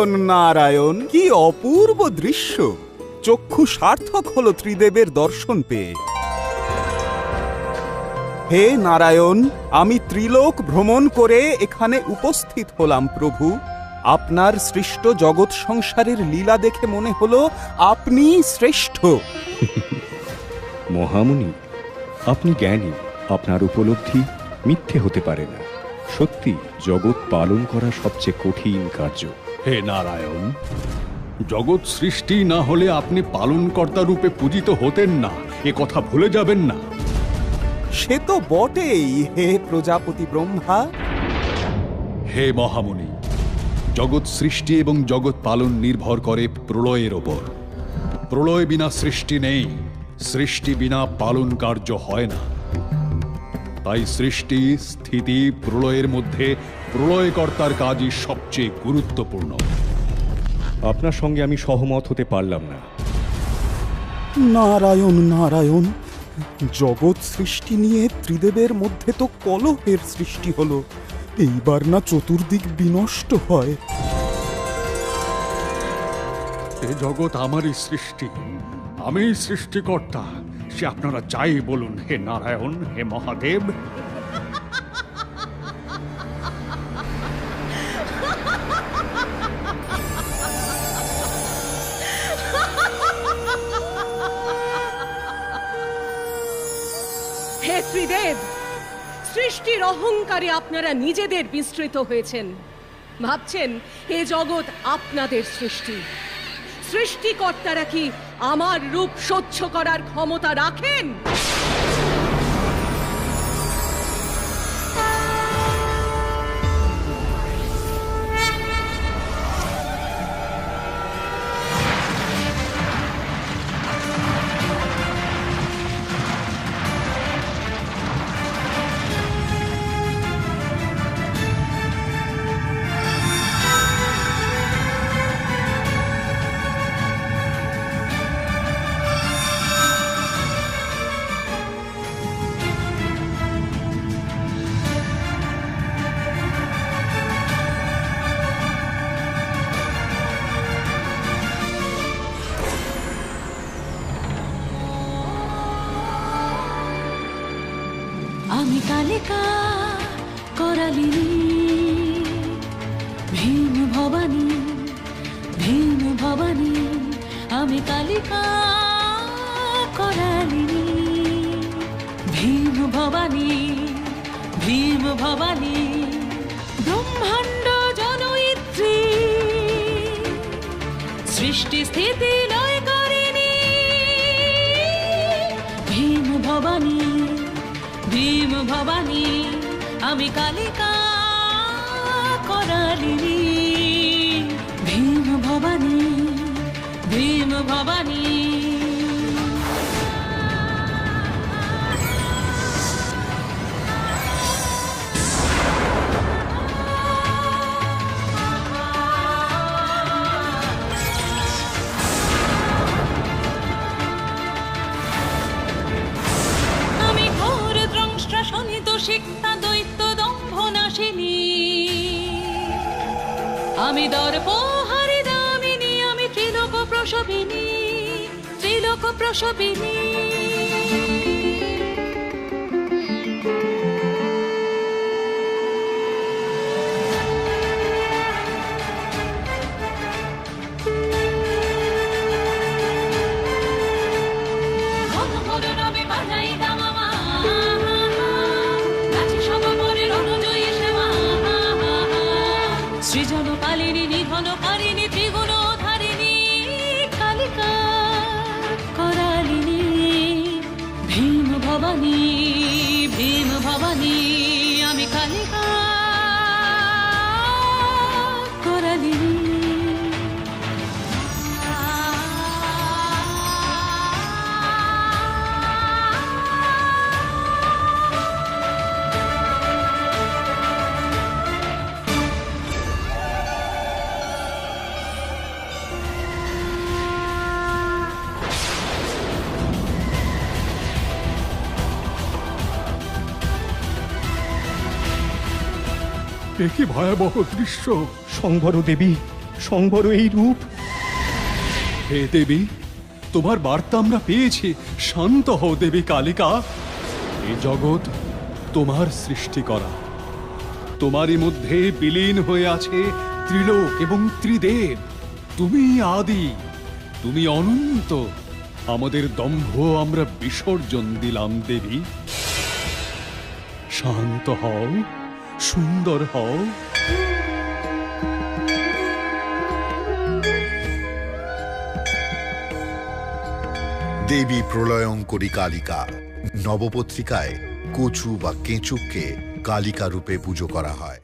নারায়ণ নারায়ণ কি অপূর্ব দৃশ্য! চক্ষু সার্থক হলো ত্রিদেবের দর্শন পেয়ে। হে নারায়ণ, আমি ত্রিলোক ভ্রমণ করে এখানে উপস্থিত হলাম প্রভু। আপনার সৃষ্ট জগৎ সংসারের লীলা দেখে মনে হলো আপনি শ্রেষ্ঠ। মহামুনি, আপনি জ্ঞানী। আপনার উপলব্ধি মিথ্যে হতে পারে না। সত্যি জগৎ পালন করা সবচেয়ে কঠিন কার্য। হে নারায়ণ জগৎ সৃষ্টি না হলে আপনি পালনকর্তা রূপে পূজিত হতেন না এ কথা ভুলে যাবেন না। সে তো বটেই হে প্রজাপতি ব্রহ্মা। হে মহামুনি জগৎ সৃষ্টি এবং জগৎ পালন নির্ভর করে প্রলয়ের ওপর। প্রলয় বিনা সৃষ্টি নেই সৃষ্টি বিনা পালন কার্য হয় না। তাই সৃষ্টি স্থিতি প্রলয়ের মধ্যে প্রলয়কর্তার কাজই সবচেয়ে গুরুত্বপূর্ণ। আপনার সঙ্গে আমি সহমত হতে পারলাম না। নারায়ণ নারায়ণ জগৎ সৃষ্টি নিয়ে ত্রিদেবের মধ্যে তো কলহের সৃষ্টি হলো। এইবার না চতুর্দিক বিনষ্ট হয়। এ জগৎ আমারই সৃষ্টি আমি সৃষ্টিকর্তা। সে আপনারা যাই বলুন, হে নারায়ণ, হে মহাদেব। হে সৃষ্টির অহংকারে আপনারা নিজেদের বিস্তৃত হয়েছেন। ভাবছেন এ জগৎ আপনাদের সৃষ্টি। সৃষ্টিকর্তারা কি আমার রূপ সহ্য করার ক্ষমতা রাখেন? কালিকা করালিনী, ভীম ভবানী ভীম ভবানী, আমি কালিকা করালিনী, ভীম ভবানী ভীম ভবানী, ব্রহ্মাণ্ড জনয়িত্রী, সৃষ্টি স্থিতি লয় করেনি ভীম ভবানী ভবানী আমি কালিকা করালিনী। ভীম ভবানী ভীম ভবানী। আমি দর্প হারি দামিনী আমি ত্রিলোক প্রসবিনী ত্রিলোক প্রসবিনী ঘন এ কি ভয়াবহ দৃশ্য? সংবর দেবী সংবর এই রূপ। হে দেবী তোমার বার্তা আমরা পেয়েছি। শান্ত হও দেবী কালিকা। এ জগৎ তোমার সৃষ্টি করা। তোমারই মধ্যে বিলীন হয়ে আছে ত্রিলোক এবং ত্রিদেব। তুমি আদি তুমি অনন্ত। আমাদের দম্ভ আমরা বিসর্জন দিলাম দেবী। শান্ত হও। সুন্দর হও। দেবী প্রলয়ঙ্করী কালিকা নবপত্রিকায় কচু বা কেঁচুককে কালিকা রূপে পুজো করা হয়।